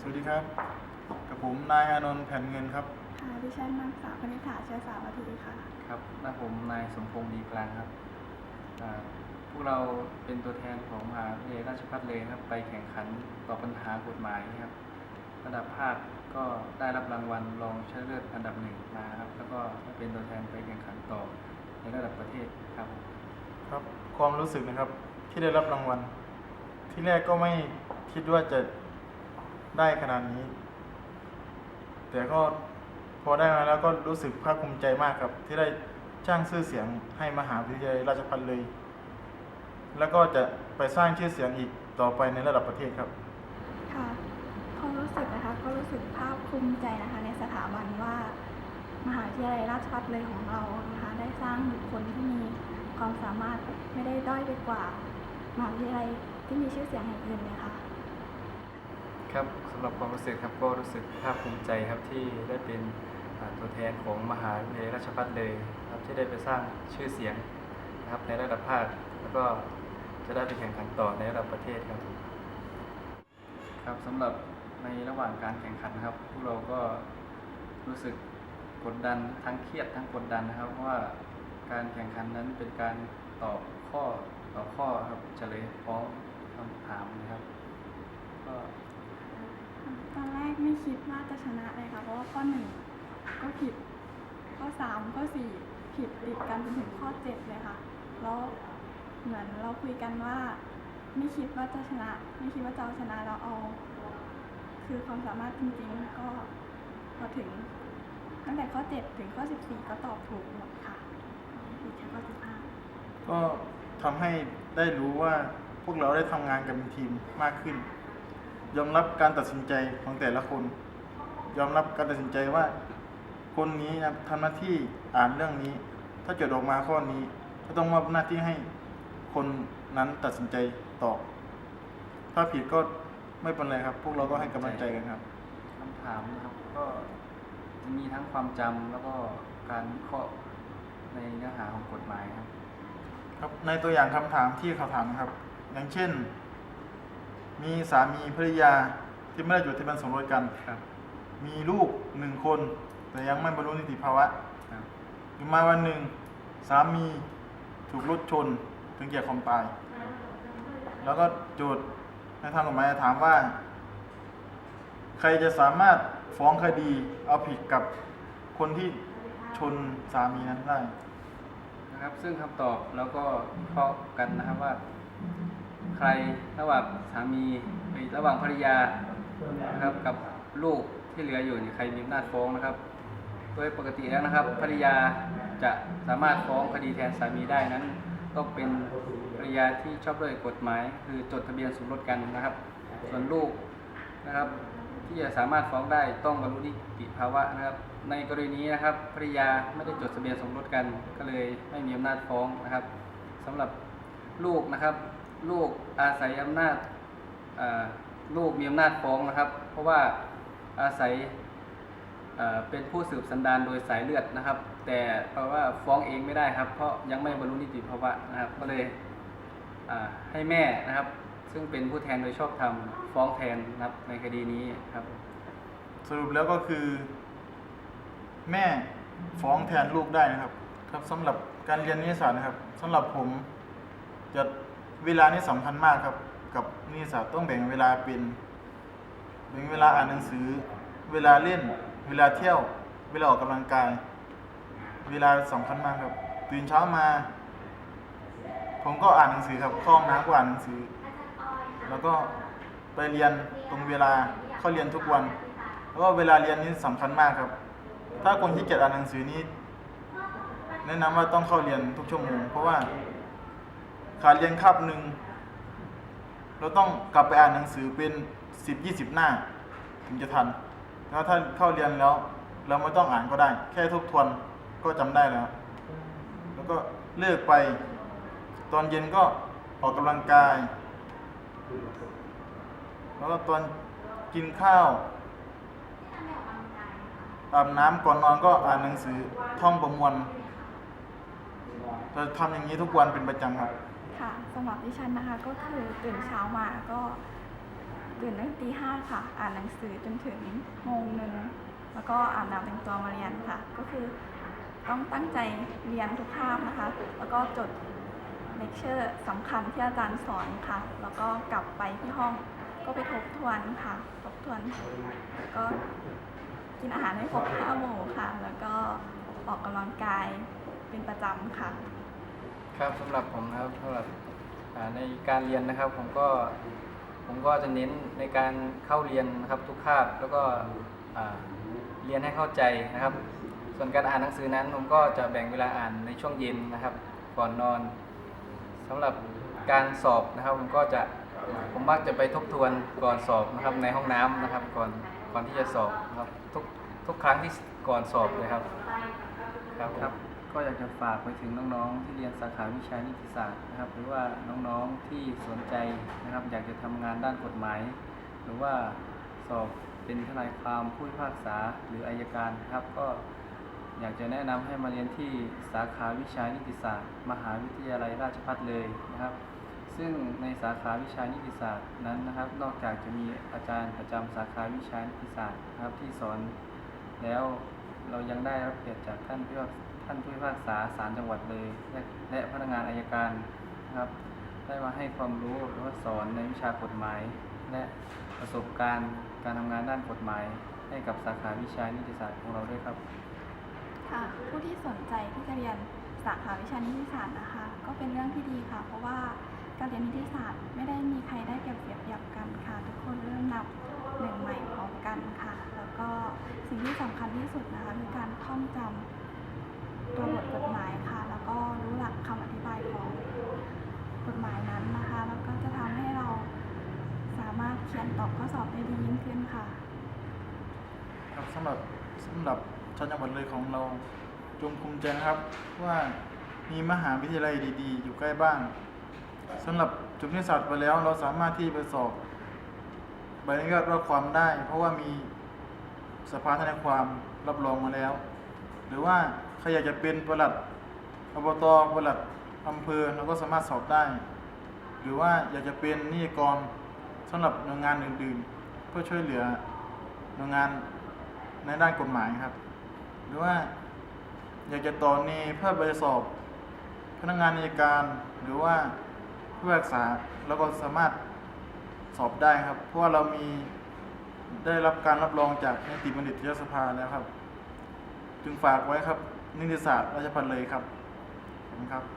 สวัสดีครับ กับผมนายอานนท์แผ่นเงินครับ ค่ะดิฉันนางสาวคณิษฐาเชื้อสาวทีค่ะ ครับและผมนายสมพงษ์ดีกลางครับอ่าพวกเราเป็นตัวแทนของมหาวิทยาลัยราชภัฏเลยครับ ไปแข่งขันตอบปัญหากฎหมายครับ ระดับภาคก็ได้รับรางวัลรองชนะเลิศอันดับหนึ่งมาครับ แล้วก็เป็นตัวแทนไปแข่งขันต่อในระดับประเทศครับ ครับ ความรู้สึกนะครับที่ได้รับรางวัล ที่แรกก็ไม่คิดว่าจะ ได้ขนาดนี้ แต่ก็พอได้มาแล้วก็รู้สึกภาคภูมิใจมากครับ ที่ได้สร้างชื่อเสียงให้มหาวิทยาลัยราชภัฏเลย แล้วก็จะไปสร้างชื่อเสียงอีกต่อไปในระดับประเทศครับ ค่ะความรู้สึกนะคะก็รู้สึกภาคภูมิใจนะคะในสถาบันว่ามหาวิทยาลัยราชภัฏเลยของเรานะคะได้สร้างบุคคลที่มีความสามารถไม่ได้ด้อยไปกว่ามหาวิทยาลัยที่มีชื่อเสียงแห่งอื่นเลยค่ะ ครับสำหรับความรู้สึกครับก็รู้สึกภาคภูมิใจครับที่ได้เป็นตัวแทนของมหาวิทยาลัยราชภัฏเลยครับที่ได้ไปสร้างชื่อเสียงนะครับในระดับภาคแล้วก็จะได้ไปแข่งขันต่อในระดับประเทศครับครับสำหรับในระหว่างการแข่งขันครับ พวกเราก็รู้สึกกดดันทั้งเครียดทั้งกดดันนะครับเพราะว่าการแข่งขันนั้นเป็นการตอบข้อต่อข้อครับเฉลยพร้อมคำถามนะครับก็ ตอนแรกไม่ คิดว่าจะชนะเลยค่ะ เพราะว่าข้อหนึ่งก็ผิด ข้อสามข้อสี่ผิดติดกันจนถึงข้อเจ็ดเลยค่ะ แล้วเหมือนเราคุยกันว่า ไม่คิดว่าจะชนะ ไม่คิดว่าจะเอาชนะเราเอา คือความสามารถจริงๆก็พอถึง ตั้งแต่ข้อเจ็ดถึงข้อสิบสี่ก็ตอบถูกหมดค่ะผิดแค่ข้อสิบห้าก็ทำให้ได้รู้ว่าพวกเราได้ทำงานกันเป็นทีมมากขึ้น ยอมรับการตัดสินใจของแต่ละคน ยอมรับการตัดสินใจว่า คนนี้นะทำหน้าที่อ่านเรื่องนี้ ถ้าโจทย์ออกมาข้อนี้ ก็ต้องมอบหน้าที่ให้คนนั้นตัดสินใจตอบถ้าผิดก็ไม่เป็นไรครับ พวกเราก็ให้กำลังใจกันครับคำถามนะครับก็จะมีทั้งความจำแล้วก็การวิเคราะห์ในเนื้อหาของกฎหมายครับ ครับ ในตัวอย่างคำถามที่เขาถามนะครับ อย่างเช่น มีสามีภรรยาที่ไม่ได้จดทะเบียนสมรสกัน ครับ มีลูกหนึ่งคน แต่ยังไม่บรรลุนิติภาวะครับ อยู่มาวันหนึ่งสามีถูกรถชนถึงแก่ความตาย แล้วก็โจทย์ในทางกฎหมายถามว่า ใครจะสามารถฟ้องคดีเอาผิดกับคนที่ชนสามีนั้นได้ นะครับ ซึ่งคำตอบเราก็วิเคราะห์กันนะครับว่า ใครระหว่างสามีระหว่างภรรยานะครับกับลูกที่เหลืออยู่เนี่ยใครมีอำนาจฟ้องนะครับ โดยปกติแล้วนะครับภรรยาจะสามารถฟ้องคดีแทนสามีได้นั้นต้องเป็นภรรยาที่ชอบด้วยกฎหมาย คือจดทะเบียนสมรสกันนะครับ ส่วนลูกนะครับ ที่จะสามารถฟ้องได้ต้องบรรลุนิติภาวะนะครับ ในกรณีนี้นะครับภรรยาไม่ได้จดทะเบียนสมรสกัน ก็เลยไม่มีอำนาจฟ้องนะครับสำหรับลูกนะครับ ลูกอาศัยอำนาจลูกมีอำนาจฟ้องนะครับ เพราะว่าอาศัยเป็นผู้สืบสันดานโดยสายเลือดนะครับ แต่เพราะว่าฟ้องเองไม่ได้ครับ เพราะยังไม่บรรลุนิติภาวะนะครับ ก็เลยให้แม่นะครับ ซึ่งเป็นผู้แทนโดยชอบธรรมฟ้องแทนนะครับในคดีนี้ครับ สรุปแล้วก็คือ แม่ฟ้องแทนลูกได้นะครับ ครับสำหรับการเรียนนิติศาสตร์นะครับสำหรับผมจะ เวลานี่สำคัญมากครับ กับนิติศาสตร์ต้องแบ่งเวลาเป็นแบ่งเวลาอ่านหนังสือ เวลาเล่น เวลาเที่ยว เวลาออกกำลังกาย เวลาสำคัญมากครับ ตื่นเช้ามา ผมก็อ่านหนังสือครับเข้องน้ำก็อ่านหนังสือ แล้วก็ไปเรียนตรงเวลาเข้าเรียนทุกวัน แล้วก็เวลาเรียนนี่สำคัญมากครับ ถ้าคนที่เกียจอ่านหนังสือนี่แนะนำว่าต้องเข้าเรียนทุกชั่วโมงเพราะว่า ขาดเรียนคาบหนึ่งเราต้องกลับไปอ่านหนังสือเป็นสิบยี่สิบหน้า ถึงจะทันแล้วถ้าเข้าเรียนแล้ว เราไม่ต้องอ่านก็ได้ แค่ทบทวนก็จำได้แล้ว แล้วก็เลิกไป ตอนเย็นก็ออกกำลังกาย แล้วก็ตอนกินข้าวอาบน้ำก่อนนอนก็อ่านหนังสือท่องประมวลจะทำอย่างนี้ทุกวันเป็นประจำครับ ค่ะสำหรับดิฉันนะคะก็คือตื่นเช้ามาก็ตื่นตั้งตีห้าค่ะ อ่านหนังสือจนถึงโมงหนึ่งแล้วก็อาบน้ำแต่งตัวมาเรียนค่ะ ก็คือต้องตั้งใจเรียนทุกคาบนะคะ แล้วก็จดเลคเชอร์สำคัญที่อาจารย์สอนค่ะ แล้วก็กลับไปที่ห้องก็ไปทบทวนค่ะ ทบทวนแล้วก็กินอาหารให้ครบห้าหมู่ค่ะ แล้วก็ออกกำลังกายเป็นประจำค่ะ ครับสำหรับผมนะครับสำหรับในการเรียนนะครับผมก็ผมก็จะเน้นในการเข้าเรียนนะครับทุกคาบแล้วก็เรียนให้เข้าใจนะครับ ส่วนการอ่านหนังสือนั้นผมก็จะแบ่งเวลาอ่านในช่วงเย็นนะครับ ก่อนนอนสำหรับการสอบนะครับผมก็จะผมมักจะไปทบทวนก่อนสอบนะครับในห้องน้ำนะครับก่อนก่อนที่จะสอบนะครับทุกทุกครั้งที่ก่อนสอบเลยครับครับครับ ก็อยากจะฝากไปถึงน้องๆ ที่เรียนสาขาวิชานิติศาสตร์นะครับ หรือว่าน้องๆที่สนใจนะครับ อยากจะทำงานด้านกฎหมาย หรือว่าสอบเป็นทนายความผู้พิพากษาหรืออายการนะครับ ก็อยากจะแนะนำให้มาเรียนที่สาขาวิชานิติศาสตร์ มหาวิทยาลัยราชภัฏเลยนะครับ ซึ่งในสาขาวิชานิติศาสตร์นั้นนะครับ นอกจากจะมีอาจารย์ประจำสาขาวิชานิติศาสตร์นะครับที่สอนแล้วเรายังได้รับเกียรติจากท่านผู้ว่า ท่านผู้พิพากษาศาลจังหวัดเลยและและพนักงานอายการนะครับ ได้มาให้ความรู้หรือว่าสอนในวิชากฎหมาย และประสบการณ์การทำงานด้านกฎหมาย ให้กับสาขาวิชานิติศาสตร์ของเราด้วยครับค่ะผู้ที่สนใจที่จะเรียนสาขาวิชานิติศาสตร์นะคะ ก็เป็นเรื่องที่ดีค่ะ เพราะว่าการเรียนนิติศาสตร์ไม่ได้มีใครได้เปรียบเสียเปรียบกันค่ะ ทุกคนเริ่มนับหนึ่งใหม่พร้อมกันค่ะ แล้วก็สิ่งที่สำคัญที่สุดนะคะคือการท่องจำ ตัวบทกฎหมายค่ะ แล้วก็รู้หลักคำอธิบายของกฎหมายนั้นนะคะ แล้วก็จะทำให้เราสามารถเขียนตอบข้อสอบได้ดียิ่งขึ้นค่ะ ครับสำหรับสำหรับชาวจังหวัดเลยของเราจงภูมิใจนะครับว่ามีมหาวิทยาลัยดีๆ อยู่ใกล้บ้านสำหรับจบนิสสัตว์ไปแล้ว เราสามารถที่ไปสอบใบอนุญาตว่าความได้ เพราะว่ามีสภาทนายความรับรองมาแล้ว หรือว่า รอยากจะเป็นประหลัดอบตประหลัดอำเภอเราก็สามารถสอบได้ หรือว่าอยากจะเป็นนิติกรสำหรับหน่วยงานอื่นๆ เพื่อช่วยเหลือหน่วยงานในด้านกฎหมายครับ หรือว่าอยากจะต่อเนเพื่อไปสอบ พนักงานอัยการหรือว่าผู้พิพากษาเราก็สามารถสอบได้ครับ เพราะว่าเรามีได้รับการรับรองจากนิติบัณฑิตยสภาแล้วครับ จึงฝากไว้ครับ นิติศาสตร์ราชพัฒเลยครับขอบคุณครับ